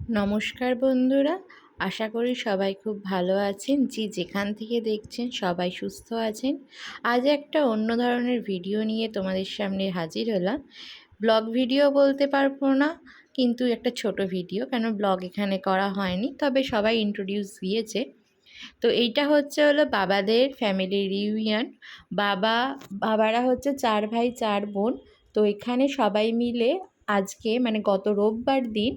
নমস্কার বন্ধুরা, আশা করি সবাই খুব ভালো আছেন। যে যেখান থেকে দেখছেন সবাই সুস্থ আছেন। আজ একটা অন্য ধরনের ভিডিও নিয়ে তোমাদের সামনে হাজির হলাম। ব্লগ ভিডিও বলতে পারব না, কিন্তু একটা ছোট ভিডিও, কেন ব্লগ এখানে করা হয়নি, তবে সবাই ইন্ট্রোডিউস দিয়েছে। তো এইটা হচ্ছে হলো বাবাদের ফ্যামিলি রিউনিয়ন বাবা, বাবারা হচ্ছে চার ভাই, চার বোন। তো এখানে সবাই মিলে আজকে মানে গত রোববার দিন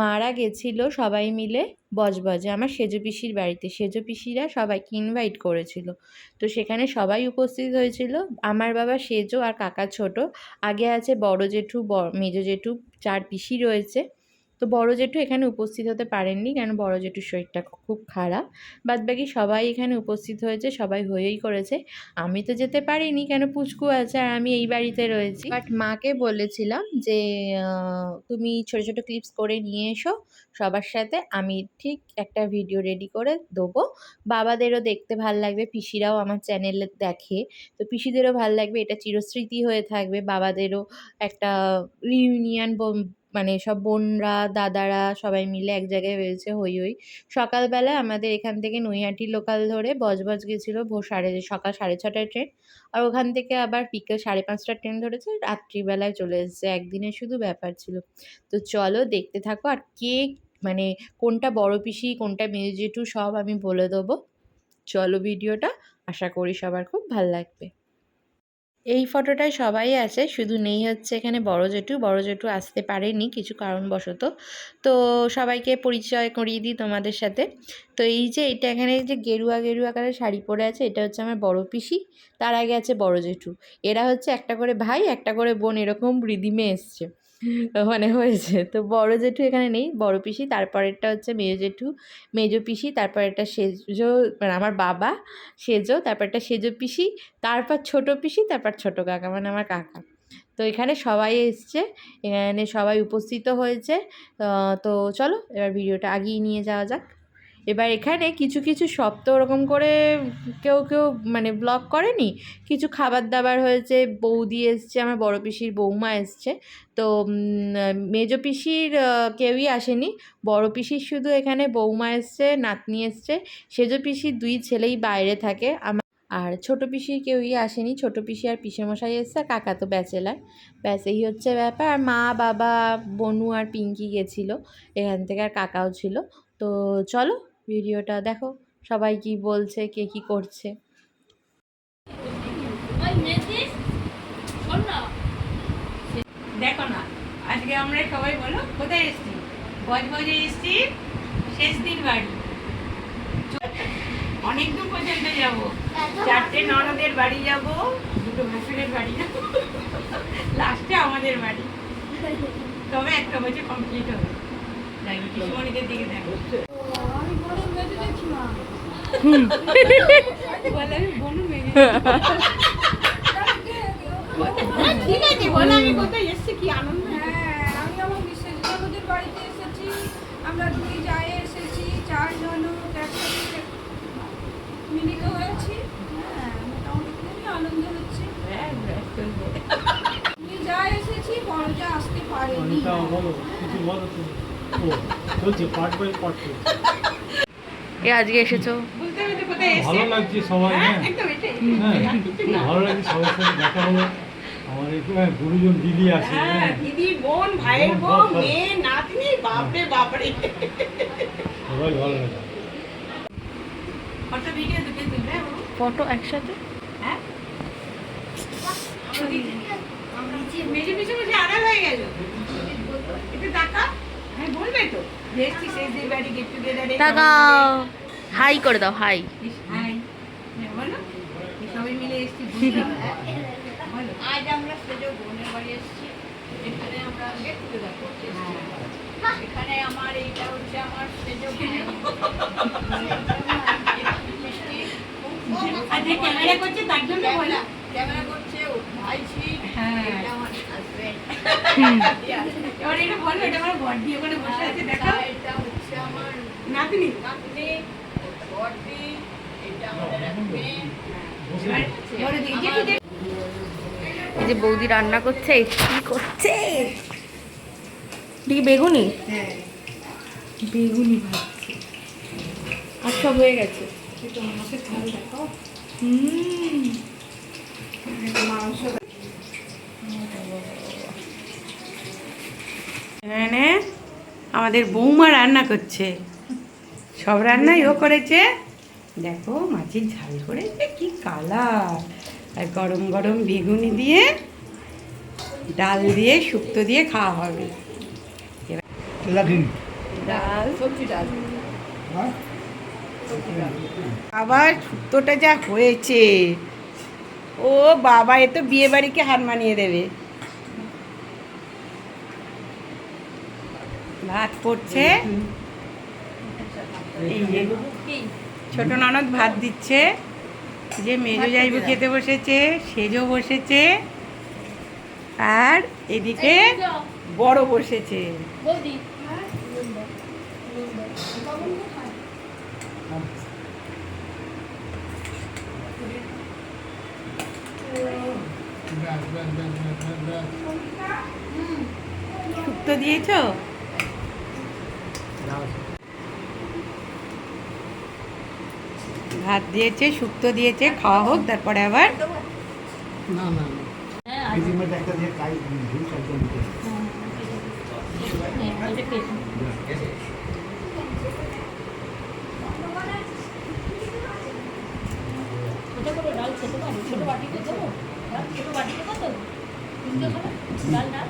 মারা গেছিল সবাই মিলে বজবজে। আমার সেজো পিসির বাড়িতে। সেজো পিসিরা সবাইকে ইনভাইট করেছিল। তো সেখানে সবাই উপস্থিত হয়েছিল। আমার বাবা সেজো আর কাকা ছোট। আগে আছে বড় জেঠু মেজো জেঠু, চার পিসি রয়েছে। তো বড় জেঠু এখানে উপস্থিত হতে পারেননি কেন বড় জেঠুর শরীরটা খুব খারাপ। বাদ বাকি সবাই এখানে উপস্থিত হয়েছে, সবাই হয়েই করেছে। আমি তো যেতে পারিনি কেন পুচকু আছে আর আমি এই বাড়িতে রয়েছি। বাট মাকে বলেছিলাম যে তুমি ছোট ছোট ক্লিপস করে নিয়ে এসো, সবার সাথে আমি ঠিক একটা ভিডিও রেডি করে দেবো। বাবাদেরও দেখতে ভালো লাগবে, পিসিরাও আমার চ্যানেলে দেখে। তো পিসিদেরও ভালো লাগবে, এটা চিরস্মৃতি হয়ে থাকবে। বাবাদেরও একটা রিউনিয়ন মানে সব বোনরা, দাদারা সবাই মিলে এক জায়গায় হয়েছে হই হই সকালবেলা আমাদের এখান থেকে নৈহাটি লোকাল ধরে বজবজ গেছিল ভোর সাড়ে, সকাল সাড়ে ছটায় ট্রেন। আর ওখান থেকে আবার বিকেল সাড়ে পাঁচটার ট্রেন ধরেছে, রাত্রিবেলায় চলে এসেছে। একদিনের শুধু ব্যাপার ছিল। তো চলো দেখতে থাকো আর কে মানে কোনটা বড় পিসি, কোনটা মেয়ে জেঠু সব আমি বলে দেবো। চলো ভিডিওটা। আশা করি সবার খুব ভালো লাগবে। এই ফটোটায় সবাই আছে, শুধু নেই হচ্ছে এখানে বড় জেঠু। বড় জেঠু আসতে পারেনি কিছু কারণবশত। তো সবাইকে পরিচয় করিয়ে দিই তোমাদের সাথে। তো এই যে, এটা এখানে যে গেরুয়া গেরুয়া কালার শাড়ি পরে আছে, এটা হচ্ছে আমার বড় পিসি। তার আগে আছে বড় জেঠু। এরা হচ্ছে একটা করে ভাই, একটা করে বোন এরকম রিদিমে এসছে। মানে হয়েছে। তো বড় জেঠু এখানে নেই, বড় পিসি, তারপরেরটা হচ্ছে মেজো জেঠু। মেজো পিসি, তারপরেরটা সেজো মানে আমার বাবা, সেজো তারপরটা সেজো পিসি, তারপর ছোট পিসি, তারপর ছোট কাকা মানে আমার কাকা। তো এখানে সবাই এসছে, এখানে সবাই উপস্থিত হয়েছে। তো চলো, এবার ভিডিওটা আগিয়ে নিয়ে যাওয়া যাক। এবার এখানে কিছু কিছু তো ওরকম করে কেউ কেউ মানে ব্লগ করেনি। কিছু খাবার দাবার হয়েছে, বৌদি এসছে, আমার বড় পিসির বৌমা এসছে। তো মেজো পিসির কেউই আসেনি। বড় পিসির শুধু এখানে বৌমা এসছে, নাতনি এসছে। সেজো পিসির দুই ছেলেই বাইরে থাকে। আমার আর ছোটো পিসির কেউই আসেনি। ছোটো পিসি আর পিসেমশাই এসছে, আর কাকা তো ব্যাচেলার। ব্যাস, এই হচ্ছে ব্যাপার। আর মা, বাবা, বনু আর পিঙ্কি গেছিল। এখান থেকে আর কাকাও ছিল। তো চলো ভিডিওটা। দেখো সবাই কি বলছে কে কি করছে। দেখো না আজকে আমরা সবাই বলো কোথায় এসছি? বজবজে এসছি শেষ দিন বাড়ি। অনেক দূর পর্যন্ত যাব। চারটে ননদের বাড়ি যাব দুটো ভাসুরের বাড়ি যাব লাস্টে আমাদের বাড়ি। তবে একটা বছর কমপ্লিট হবে। যাই কিশোরীদের দিকে দেখো। এসছি কি আনন্দ আমি আমার জগতের বাড়িতে এসেছি আমরা দুই যায় এসেছি চারজন একসাথে মিলিত হয়েছি হ্যাঁ মোটামুটি খুবই আনন্দ হচ্ছে দুই যায় এসেছি বড় যা আসতে পারেনি বলো বলো চলছে পার্ট বাই পার্ট এ আজকে এসেছ? ভালো লাগছে সবাই হ্যাঁ হ্যাঁ। হ্যাঁ। ভালো লাগছে সবার সাথে দেখা হলো। আমার হ্যাঁ, গুরুজন দিদি আছে দিদি বোন ভাইয়ের বোন। মেয়ে নাতনি বাপরে বাপরে। সবাই ভালো লাগে কত ভিডিও দুটো তুলবে ফটো একসাথে? হ্যাঁ। মেজে পিছু বসে আড়াল হয়ে গেল। একটু টাকা হ্যাঁ বলবে তো। তাকাও হাই করে দাও হাই হাই বলো সবাই মিলে এসছি বুঝলাম আজ আমরা সেজো বোনের বাড়ি এসেছি এখানে আমরা গেট টুগেদার করতে এখানে আমার এইটা হচ্ছে আমার সেজো ক্যামেরা করছে তার জন্য বলো ক্যামেরা করছে হ্যাঁ এবার এটা বলো এটা আমার ঘর ওখানে বসে আছে দেখো এটা হচ্ছে আমার নাতনি নাতনি বড়দি এটা আমাদের মেয়ে বসে এবার এবার দেখি যে যে এই যে বৌদি রান্না করছে কি করছে? কি বেগুনি? হ্যাঁ। বেগুনি ভাজছে। আর সব হয়ে গেছে। হুম। মাংস এখানে আমাদের বৌমা রান্না করছে। সব রান্নাই ও করেছে। দেখো মাছের ঝাল করেছে কি কালার। আর গরম গরম বেগুনি দিয়ে ডাল দিয়ে শুক্তো দিয়ে খাওয়া হবে। ডাল সবজি ডাল। হ্যাঁ? আবার শুক্তোটা যা হয়েছে। ও বাবা এ তো বিয়ে বাড়িকে হার মানিয়ে দেবে। ভাত পড়ছে ছোট ননদ ভাত দিচ্ছে। যে মেজো যাইবু খেতে বসেছে সেজো বসেছে। আর এদিকে বড় বসেছে। শুক্তো দিয়েছ? ভাত দিয়েছে শুক্তো দিয়েছে খাওয়া হোক তারপরে আবার না না। ছোট করে ডাল ছোট বাটিতে দেবো? ছোট বাটিতে কত? তিনটে ডাল ডাল?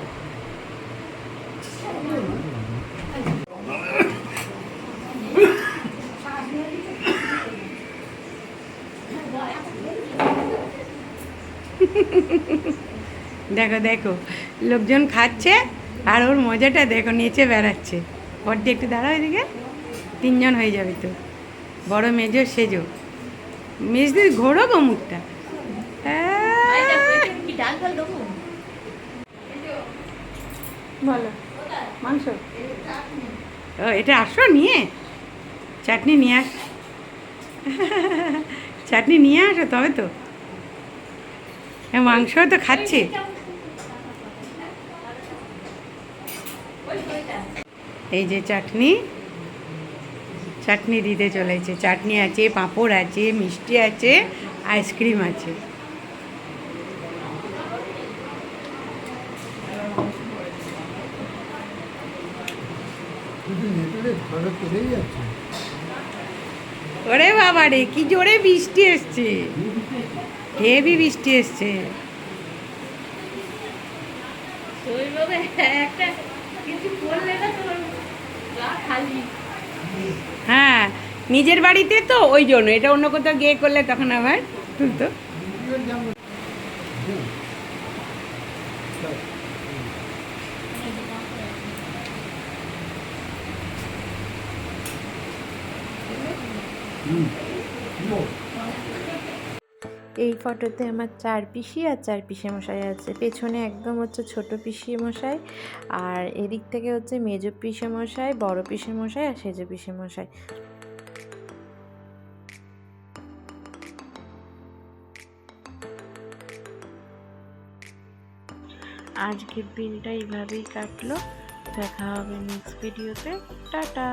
দেখো দেখো লোকজন খাচ্ছে আর ওর মজাটা দেখো নেচে বেড়াচ্ছে। বড্ডি একটু দাঁড়াও এদিকে। তিনজন হয়ে যাবে তো। বড় মেজো সেজো। মেজদি ঘোরো গো মুখটা বলো মাংস? ও এটা আসো নিয়ে। চাটনি নিয়ে আস। চাটনি নিয়ে আসো তবে তো। হ্যাঁ মাংস তো খাচ্ছে। এই যে চাটনি চাটনি দিতে চলেছে। চাটনি আছে, পাঁপড় আছে, মিষ্টি আছে, আইসক্রিম আছে। ওরে বাবা রে, কি জোরে বৃষ্টি এসছে। হেভি বৃষ্টি এসছে। একটা হ্যাঁ নিজের বাড়িতে তো ওই জন্য। এটা অন্য কোথাও গিয়ে করলে তখন আবার তুলতো। হুম হুম। এই ফটোতে আমার চার পিসি আর চার পিসে মশাই আছে। পেছনে একদম হচ্ছে ছোট পিসি মশাই আর এদিক থেকে হচ্ছে মেজো পিসে মশাই বড় পিসে মশাই আর সেজো পিসে মশাই আজকের দিনটা এইভাবেই কাটলো। দেখা হবে নেক্সট ভিডিওতে টাটা!